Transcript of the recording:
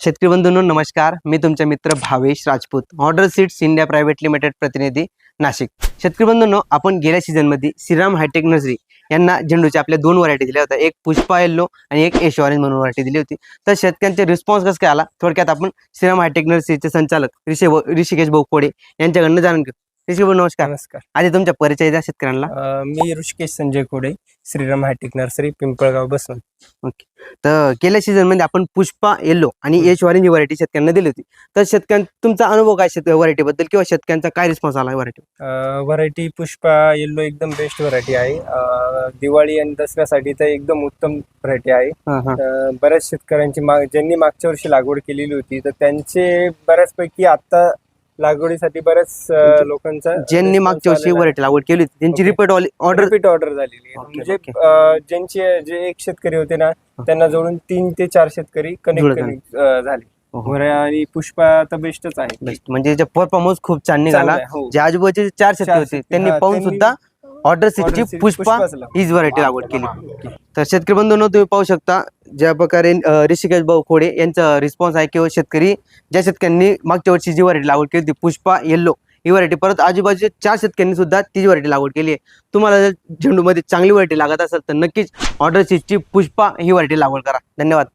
शेतकरी बंधूंनो नमस्कार. मी तुमचा मित्र Bhavesh Rajput. Order seeds India private limited प्रतिनिधी नाशिक. शेतकरी बंधूंनो आपण गेल्या सीझनमध्ये श्रीराम हायटेक नर्सरी यांना झेंडूच्या आपल्या दोन व्हरायटी दिल्या होत्या. एक पुष्पा येल्लो आणि एक एश ऑरेंज म्हणून व्हरायटी दिली होती. तर शेतकऱ्यांचे रिस्पॉन्स कसं काय आला? थोडक्यात आपण श्रीराम हायटेक नर्सरीचे संचालक ऋषी ऋषिकेश बोकोडे यांच्याकडनं जाणून घेऊ. ऋषी भाऊ नमस्कार. नमस्कार. आधी तुमच्या परिचय द्या शेतकऱ्यांना. अ, मी ऋषिकेश संजय कोडे श्रीराम हायटेक नर्सरी पिंपळगाव बसून तर गेल्या सीझनमध्ये आपण पुष्पा येल्लो आणि एच ऑरेंज व्हरायटी शेतकऱ्यांना दिली होती. तर शेतकऱ्यां तुमचा अनुभव काय शेत व्हरायटी बद्दल किंवा शेतकऱ्यांचा काय रिस्पॉन्स आला व्हरायटी व्हरायटी पुष्पा येल्लो एकदम बेस्ट व्हरायटी आहे. अ, दिवाळी आणि दसऱ्यासाठी तर एकदम उत्तम व्हरायटी आहे. अ, बऱ्याच शेतकऱ्यांची माग ज्यांनी मागच्या वर्षी लागवड केलेली होती तर त्यांचे बऱ्याचपैकी आता लागवडीसाठी बऱ्याच म्हणजे लोकांचा ज्यांनी मागच्या वर्षी व्हरायटी लागवड केली होती त्यांची. रिपीट ऑर्डर रिपीट ऑर्डर झालेली आहे. म्हणजे ज्यांचे जे एक शेतकरी होते ना त्यांना जोडून तीन ते चार शेतकरी कनेक्ट झाले. झाले. आणि पुष्पा तर बेस्टच आहे. म्हणजे परफॉर्मन्स खूप छान निघाला आहे, हो. जे आजूबाजूचे चार शेतकरी होते त्यांनी पाहून सुद्धा ऑर्डर Order seat पुष्पा पुष्पाच. हीच व्हरायटी लागवड केली. तर शेतकरी बंधूंनो तुम्ही पाहू शकता ज्या प्रकारे अं, ऋषिकेश भाऊ खोडे यांचा रिस्पॉन्स आहे किंवा शेतकरी ज्या शेतकऱ्यांनी मागच्या वर्षी जी व्हरायटी लागवड केली होती पुष्पा येल्लो ही व्हरायटी परत आजूबाजूच्या चार शेतकऱ्यांनी सुद्धा तीच व्हरायटी लागवड केली आहे. तुम्हाला जर झेंडूमध्ये चांगली व्हरायटी लागत असेल तर नक्कीच ऑर्डर सीटची पुष्पा ही व्हरायटी लागवड करा. धन्यवाद.